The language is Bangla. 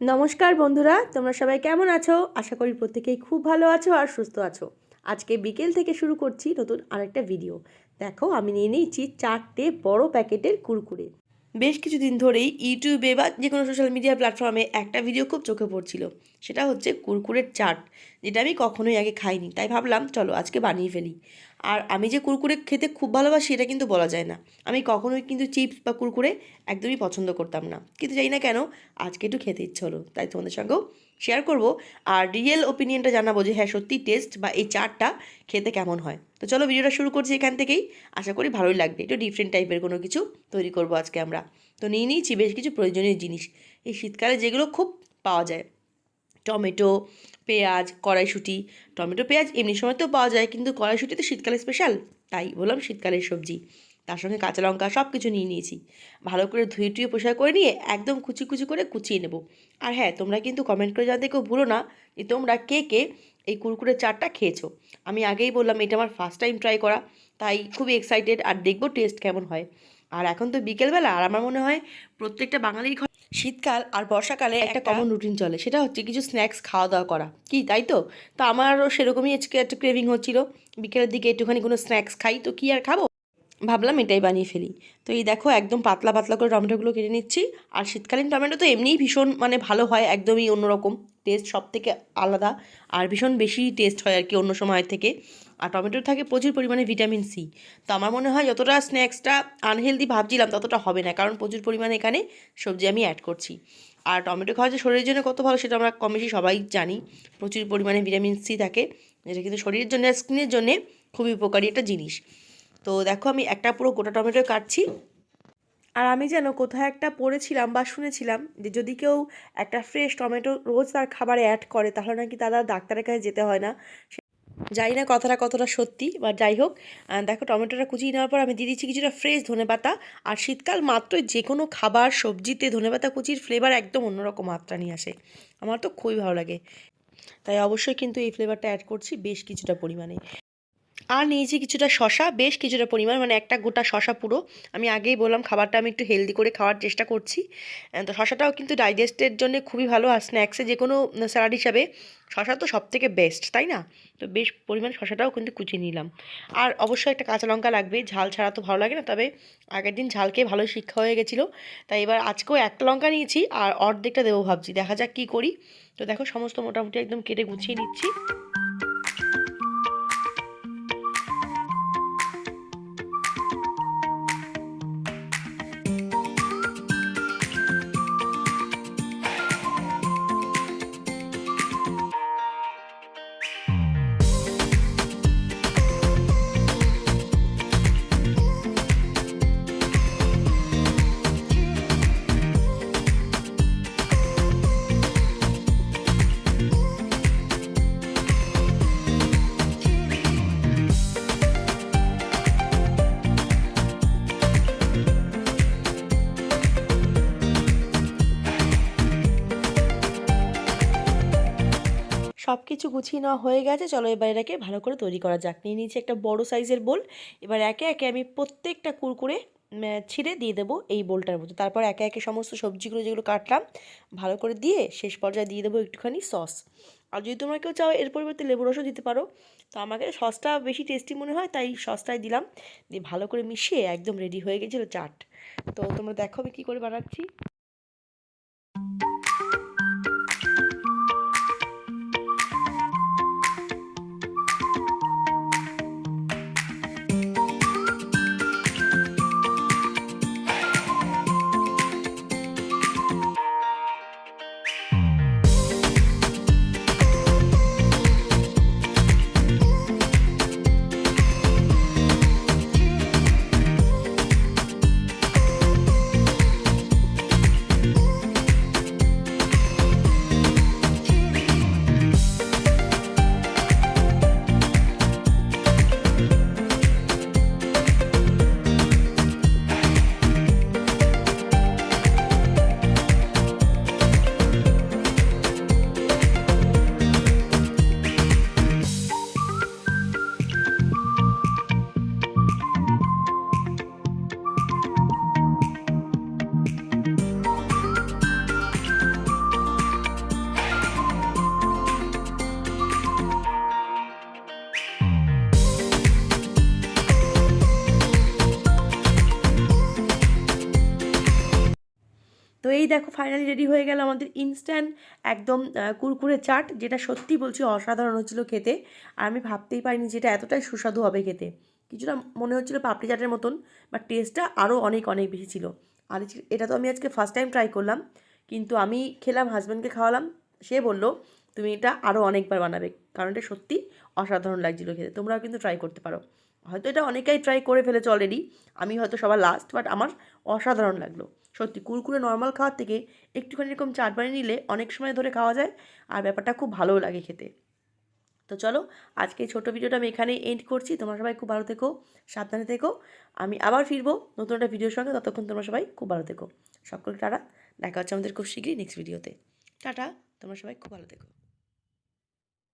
নমস্কার বন্ধুরা, তোমরা সবাই কেমন আছো? আশা করি প্রত্যেকেই খুব ভালো আছো আর সুস্থ আছো। আজকে বিকেল থেকে শুরু করছি নতুন আরেকটা ভিডিও দেখো, আমি নিয়ে নিয়েছি চারটে বড় প্যাকেটের কুরকুরে। বেশ কিছুদিন ধরেই ইউটিউবে বা যে কোনো সোশ্যাল মিডিয়া প্ল্যাটফর্মে একটা ভিডিও খুব চোখে পড়ছিল। সেটা হচ্ছে কুরকুরের চাট, যেটা আমি কখনোই আগে খাইনি। তাই ভাবলাম, চলো আজকে বানিয়ে ফেলি। আর আমি যে কুরকুরে খেতে খুব ভালোবাসি, এটা কিন্তু বলা যায় না। আমি কখনোই কিন্তু চিপস বা কুরকুরে একদমই পছন্দ করতাম না। কিন্তু জানি না কেন, আজকে একটু খেতে ইচ্ছে হলো। তাই তোমাদের সঙ্গেও শেয়ার করব আর রিয়েল ওপিনিয়নটা জানাব যে হ্যাঁ সত্যি টেস্ট বা এই চাটটা খেতে কেমন হয়। তো চলো ভিডিওটা শুরু করছি এখান থেকেই। আশা করি ভালোই লাগবে। একটু ডিফারেন্ট টাইপের কোনো কিছু তৈরি করব আজকে আমরা। তো নিয়ে নিয়েছি বেশ কিছু প্রয়োজনীয় জিনিস। এই শীতকালে যেগুলো খুব পাওয়া যায়। টমেটো, পেঁয়াজ, কড়াইশুঁটি। টমেটো, পেঁয়াজ এমনি সময় তো পাওয়া যায়, কিন্তু কড়াইশুঁটি তো শীতকালে স্পেশাল তাই বললাম শীতকালের সবজি। তার সঙ্গে কাঁচা লঙ্কা সব কিছু নিয়ে নিয়েছি। ভালো করে ধুয়ে টুয়ে পোষা করে নিয়ে একদম কুচি কুচি করে কুচিয়ে নেব। আর হ্যাঁ তোমরা কিন্তু কমেন্ট করে জানতে কেউ ভুলো না যে তোমরা কে কে এই কুরকুরে চাটটা খেয়েছো। আমি আগেই বললাম এটা আমার ফার্স্ট টাইম ট্রাই করা, তাই খুবই এক্সাইটেড আর দেখব টেস্ট কেমন হয়। আর এখন তো বিকেলবেলা, আর আমার মনে হয় প্রত্যেকটা বাঙালির ঘরে শীতকাল আর বর্ষাকালে একটা কমন রুটিন চলে সেটা হচ্ছে কিছু স্ন্যাক্স খাওয়া দাওয়া করা। কি তাই তো? তো আমারও সেরকমই আজকে একটা ক্রেভিং হচ্ছিল। বিকেলের দিকে একটুখানি কোনো স্ন্যাক্স খাই তো কি আর খাব? ভাবলাম এটাই বানিয়ে ফেলি। তো এই দেখো একদম পাতলা পাতলা করে টমেটোগুলো কেটে নিচ্ছি। আর শীতকালীন টমেটো তো এমনিই ভীষণ মানে ভালো হয় একদমই অন্যরকম। টেস্ট সব থেকে আলাদা। আর ভীষণ বেশি টেস্ট হয় আর কি অন্য সময়ের থেকে। আর টমেটোর থাকে প্রচুর পরিমাণে ভিটামিন সি। তো আমার মনে হয় যতটা স্ন্যাক্সটা আনহেলদি ভাবছিলাম, ততটা হবে না, কারণ প্রচুর পরিমাণে এখানে সবজি আমি অ্যাড করছি। আর টমেটো খাওয়া যে শরীরের জন্য কত ভালো সেটা আমরা কম বেশি সবাই জানি। প্রচুর পরিমাণে ভিটামিন সি থাকে, যেটা কিন্তু শরীরের জন্য স্কিনের জন্যে খুবই উপকারী একটা জিনিস। তো দেখো আমি একটা পুরো গোটা টমেটো কাটছি। আর আমি যেন কোথায় একটা পড়েছিলাম বা শুনেছিলাম যে যদি কেউ একটা ফ্রেশ টমেটো রোজ তার খাবারে অ্যাড করে, তাহলে নাকি তারা ডাক্তারের কাছে যেতে হয় না। যাই না কথাটা কতটা সত্যি বা যাই হোক দেখো টমেটোটা কুচিয়ে নেওয়ার পর আমি দিয়ে দিচ্ছি কিছুটা ফ্রেশ ধনেপাতা আর শীতকাল মাত্রই যে কোনো খাবার, সবজিতে ধনেপাতা কুচির ফ্লেভার একদম অন্যরকম মাত্রা নিয়ে আসে। আমার তো খুবই ভালো লাগে। তাই অবশ্যই কিন্তু এই ফ্লেভারটা অ্যাড করছি বেশ কিছুটা পরিমাণে। আর নিয়েছি কিছুটা শশা, বেশ কিছুটা পরিমাণ মানে একটা গোটা শশা পুরো। আমি আগেই বললাম খাবারটা আমি একটু হেলদি করে খাওয়ার চেষ্টা করছি। তো শশাটাও কিন্তু ডাইজেস্টের জন্য খুবই ভালো আর স্ন্যাক্সে যে কোনো স্যালাড হিসাবে শশা তো সব থেকে বেস্ট তাই না? তো বেশ পরিমাণ শশাটাও কিন্তু কুচিয়ে নিলাম। আর অবশ্যই একটা কাঁচা লঙ্কা লাগবে, ঝাল ছাড়া তো ভালো লাগে না, তবে আগের দিন ঝালকে ভালো শিক্ষা হয়ে গেছিল। তাই এবার আজকেও একটা লঙ্কা নিয়েছি আর অর্ধেকটা দেবো ভাবছি, দেখা যাক কী করি। তো দেখো সমস্ত মোটামুটি একদম কেটে গুছিয়ে নিচ্ছি। কিছু গুছিয়ে নেওয়া হয়ে গেছে। চলো এবার এটাকে ভালো করে তৈরি করা যাক। নিয়ে নিয়েছি একটা বড় সাইজের বোল এবার একে একে আমি প্রত্যেকটা কুরকুরে ছিঁড়ে দিয়ে দেবো এই বোলটার মধ্যে। তারপর একে একে সমস্ত সবজিগুলো যেগুলো কাটলাম, ভালো করে দিয়ে শেষ পর্যায়ে দিয়ে দেবো একটুখানি সস আর যদি তোমরা কেউ চাও এর পরিবর্তে লেবু রসও দিতে পারো, তো আমাকে সসটা বেশি টেস্টি মনে হয়, তাই সসটাই দিলাম। দিয়ে ভালো করে মিশিয়ে একদম রেডি হয়ে গেছিল চাট। তো তোমরা দেখো আমি কী করে বানাচ্ছি। দেখো ফাইনালি রেডি হয়ে গেল আমাদের ইনস্ট্যান্ট একদম কুরকুরে চাট, যেটা সত্যি বলছি অসাধারণ হচ্ছিল খেতে। আর আমি ভাবতেই পারিনি যেটা এতটাই সুস্বাদু হবে খেতে। কিছুটা মনে হচ্ছিল পাপড়ি চাটের মতন বাট টেস্টটা আরও অনেক অনেক বেশি ছিল। আর এটা তো আমি আজকে ফার্স্ট টাইম ট্রাই করলাম, কিন্তু আমি খেলাম হাজব্যান্ডকে খাওয়ালাম, সে বলল, তুমি এটা আরও অনেকবার বানাবে। কারণ এটা সত্যি অসাধারণ লাগছিল খেতে। তোমরাও কিন্তু ট্রাই করতে পারো। হয়তো এটা অনেকেই ট্রাই করে ফেলেছে অলরেডি আমি হয়তো সবার লাস্ট বাট আমার অসাধারণ লাগল। সত্যি কুরকুরে নর্মাল খাওয়ার থেকে একটুখানি এরকম চাট বানিয়ে নিলে অনেক সময় ধরে খাওয়া যায় আর ব্যাপারটা খুব ভালোও লাগে খেতে। তো চলো, আজকে ছোটো ভিডিওটা আমি এখানেই এন্ড করছি। তোমরা সবাই খুব ভালো থেকো, সাবধানে থেকো। আমি আবার ফিরবো নতুন একটা ভিডিওর সঙ্গে। ততক্ষণ তোমরা সবাই খুব ভালো থেকো। সকলকে টাটা। দেখা হচ্ছে আমাদের খুব শীঘ্রই নেক্সট ভিডিওতে টাটা। তোমরা সবাই খুব ভালো থেকো।